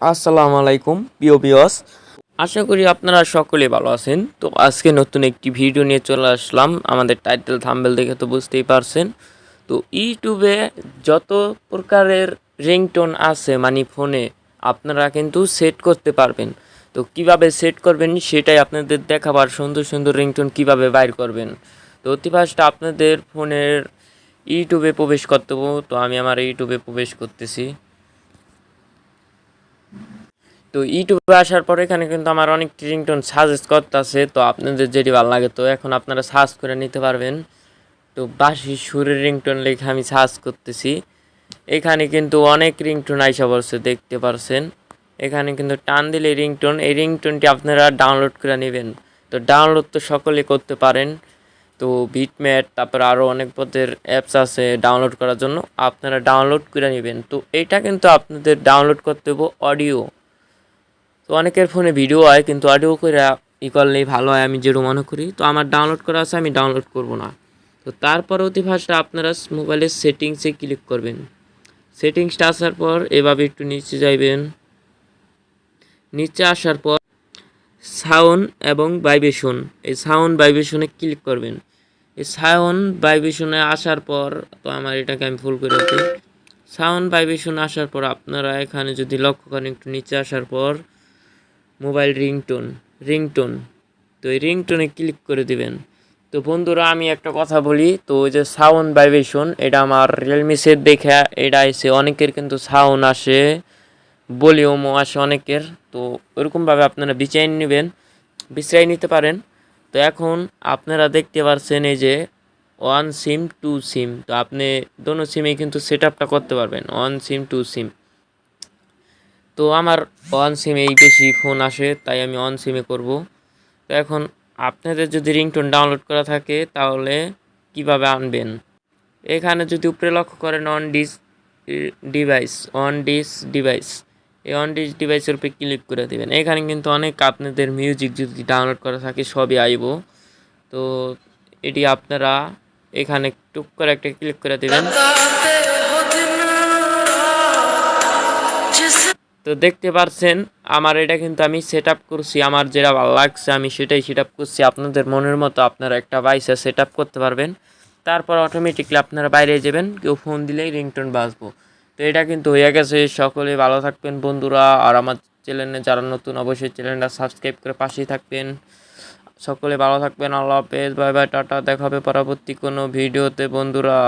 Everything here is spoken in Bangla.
আসসালামু আলাইকুম, প্রিয় বিয়স আশা করি আপনারা সকলে ভালো আছেন। তো আজকে নতুন একটি ভিডিও নিয়ে চলে আসলাম। আমাদের টাইটেল থাম্বেল দেখে তো বুঝতেই পারছেন। তো ইউটিউবে যত প্রকারের রিংটোন আছে মানে ফোনে, আপনারা কিন্তু সেট করতে পারবেন। তো কীভাবে সেট করবেন সেটাই আপনাদের দেখাবার সুন্দর সুন্দর রিংটোন কীভাবে বাইর করবেন। তো অতি আপনাদের ফোনের ইউটিউবে প্রবেশ করতে তো আমি আমার ইউটিউবে প্রবেশ করতেছি। তো ইউটিউবে আসার পর এখানে কিন্তু আমার অনেক রিংটোন সাজেস্ট করতেছে, তো আপনাদের যেটি ভালো লাগে, তো এখন আপনারা সার্চ করে নিতে পারবেন। তো বাসি সুরের রিংটোন লেখা আমি সার্চ করতেছি। এখানে কিন্তু অনেক রিংটোন আইসা পড়ছে, দেখতে পারছেন। এখানে কিন্তু টান দিলে রিংটোন এই রিংটোনটি আপনারা ডাউনলোড করে নেবেন। তো ডাউনলোড তো সকলে করতে পারেন। তো বিটম্যাট তারপর আরও অনেক পদের অ্যাপস আছে ডাউনলোড করার জন্য, আপনারা ডাউনলোড করে নেবেন। তো এটা কিন্তু আপনাদের ডাউনলোড করতে হবে অডিও তো অনেকের ফোনে ভিডিও হয়, কিন্তু অডিও করে ই করলেই ভালো হয়, আমি যেরকম মনে করি। তো আমার ডাউনলোড করা আছে, আমি ডাউনলোড করব না। তো তারপর অতি ফার্স্টে আপনারা মোবাইলের সেটিংসে ক্লিক করবেন। সেটিংসটা আসার পর এভাবে একটু নিচে যাইবেন। নিচে আসার পর সাউন্ড এবং ভাইব্রেশন এই সাউন্ড ভাইব্রেশনে ক্লিক করবেন। এই সাউন্ড ভাইব্রেশনে আসার পর, তো আমার এটাকে আমি ফুল করে দিই। সাউন্ড ভাইব্রেশন আসার পর আপনারা এখানে যদি লক্ষ্য করেন, একটু নিচে আসার পর মোবাইল রিংটোন রিংটোন। তো এই রিংটোনে ক্লিক করে দিবেন। তো বন্ধুরা, আমি একটা কথা বলি, তো ওই যে সাউন্ড ভাইব্রেশন, এটা আমার রিয়েলমি সেট দেখে এটা এসে অনেকের কিন্তু সাউন্ড আসে ভলিউমও আসে অনেকের। তো ওরকমভাবে আপনারা বিচাই নেবেন বিচাই নিতে পারেন। তো এখন আপনারা দেখতে পারছেন এই যে ওয়ান সিম টু সিম তো আপনি দোনো সিমে কিন্তু সেট করতে পারবেন ওয়ান সিম টু সিম তো আমার ওয়ান সিমেই বেশি ফোন আসে, তাই আমি অন সিমে করব। তো এখন আপনাদের যদি রিংটোন ডাউনলোড করা থাকে, তাহলে কীভাবে আনবেন? এখানে যদি উপরে লক্ষ্য করেন on this device on this device এই অন ডিস ডিভাইসের উপরে ক্লিক করে দেবেন। এখানে কিন্তু অনেক আপনাদের মিউজিক যদি ডাউনলোড করা থাকে, সবই আইব। তো এটি আপনারা এখানে টুক করে একটা ক্লিক করে দেবেন। তো দেখতে পারছেন, আমার এটা কিন্তু আমি সেট আপ করছি, আমার যেটা ভালো লাগছে, আমি সেটাই সেট আপ করছি। আপনাদের মনের মতো আপনারা একটা বাইসে সেট আপ করতে পারবেন। তারপর অটোমেটিকলি আপনারা বাইরে যাবেন, কেউ ফোন দিলেই রিংটোন বাজবো। তো এটা কিন্তু হয়ে গেছে, সকলে ভালো থাকবেন বন্ধুরা, আর আমার চ্যানেলে যারা নতুন, অবশ্যই চ্যানেলটা সাবস্ক্রাইব করে পাশেই থাকবেন। সকলে ভালো থাকবেন, আল্লাহ হাফেজ বাই বাই টাটা, দেখা হবে পরবর্তী কোনো ভিডিওতে বন্ধুরা